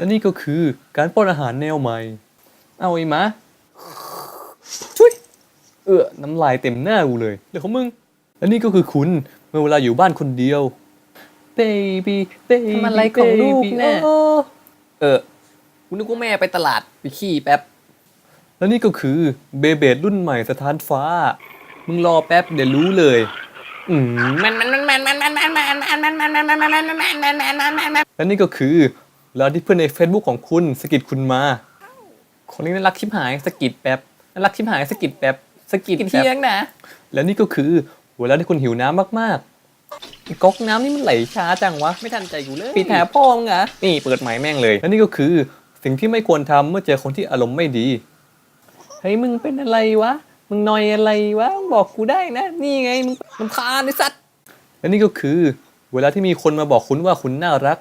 และนี่ก็คือการป้อนอาหารแนวใหม่ เอาอีมะช่วยเออน้ำลายเต็มหน้ากูเลยเดี๋ยวของมึง และนี่ก็คือคุณเมื่อเวลาอยู่บ้านคนเดียว baby baby ทำอะไรของลูกแม่เออคุณกูนึกว่าแม่ไปตลาดไปขี่แป๊บ และนี่ก็คือเบเบดรุ่นใหม่สถานฟ้า มึงรอแป๊บเดี๋ยวรู้เลยมันมัและนี่ก็คือ เวลาที่เพื่อนใน Facebook ของคุณสะกิดคุณมา คนนี้น่ารักชิบหายสะกิดแป๊บน่ารักชิบหายสะกิดแป๊บสะกิดเที่ยงนะ และนี่ก็คือเวลาที่คุณหิวน้ำมากก๊อกน้ำนี่มันไหลช้าจังวะ ไม่ทันใจกูเลยปิดแผลพ่อมึงเหรอนี่เปิดใหม่แม่งเลยๆและนี่ก็คือสิ่งที่ไม่ควรทำเมื่อเจอคนที่อารมณ์ไม่ดี เฮ้ยมึงเป็นอะไรวะ มึงนอยอะไรวะมึงบอกกูได้นะ นี่ไงมึงมันคานไอ้สัตว์และนี่ก็คือ เวลาที่มีคนมาบอกคุณว่าคุณน่ารัก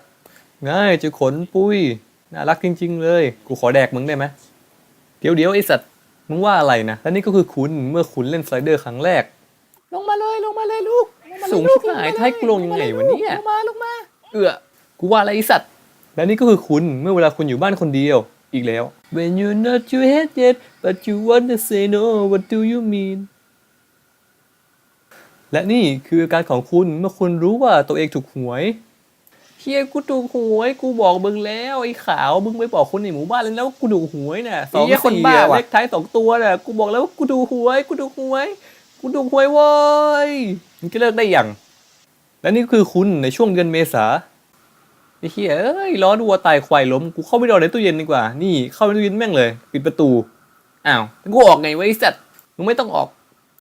ง่ายจะขนปุ้ย น่ารักจริง ๆ เลย กูขอแดกมึงได้ไหมเดี๋ยวเดี๋ยวไอสัตว์มึงว่าอะไรนะและนี่ก็คือคุณเมื่อคุณเล่นสไลเดอร์ครั้งแรก ลงมาเลยลงมาเลยลูกลมาเลยสูงลูชิบหายถ้าให้กูลงยังไงวะเนี่ย ลงมาลงมา เอือกูว่าอะไรไอ้สัตว์ และนี่ก็คือคุณเมื่อเวลาคุณอยู่บ้านคนเดียวอีกแล้ว When you not your head yet but you wanna say no what do you mean และนี่คืออาการของคุณเมื่อคุณรู้ว่าตัวเองถูกหวย เฮียกูถูกหวย กูบอกมึงแล้วไอ้ขาวมึงไปบอกคนในหมู่บ้านเลยนะว่ากูถูกหวยน่ะสองไอ้เหี้ยคนสี่บ้าอะว่ะเลขท้ายสองตัวน่ะกูบอกแล้วว่ากูถูกหวย กูถูกหวย กูถูกหวยเว้ยมึงจะเลิกได้ยังและนี่ก็คือคุณในช่วงเดือนเมษาไอ้เฮียเอ้ยล้อดูวัวตายควายล้มกูเข้าไปนอนในตู้เย็นดีกว่า นี่เข้าไปในตู้เย็นแม่งเลย ปิดประตูอ้าวกูออกไงวะไอ้สัตว์มึงไม่ต้องออก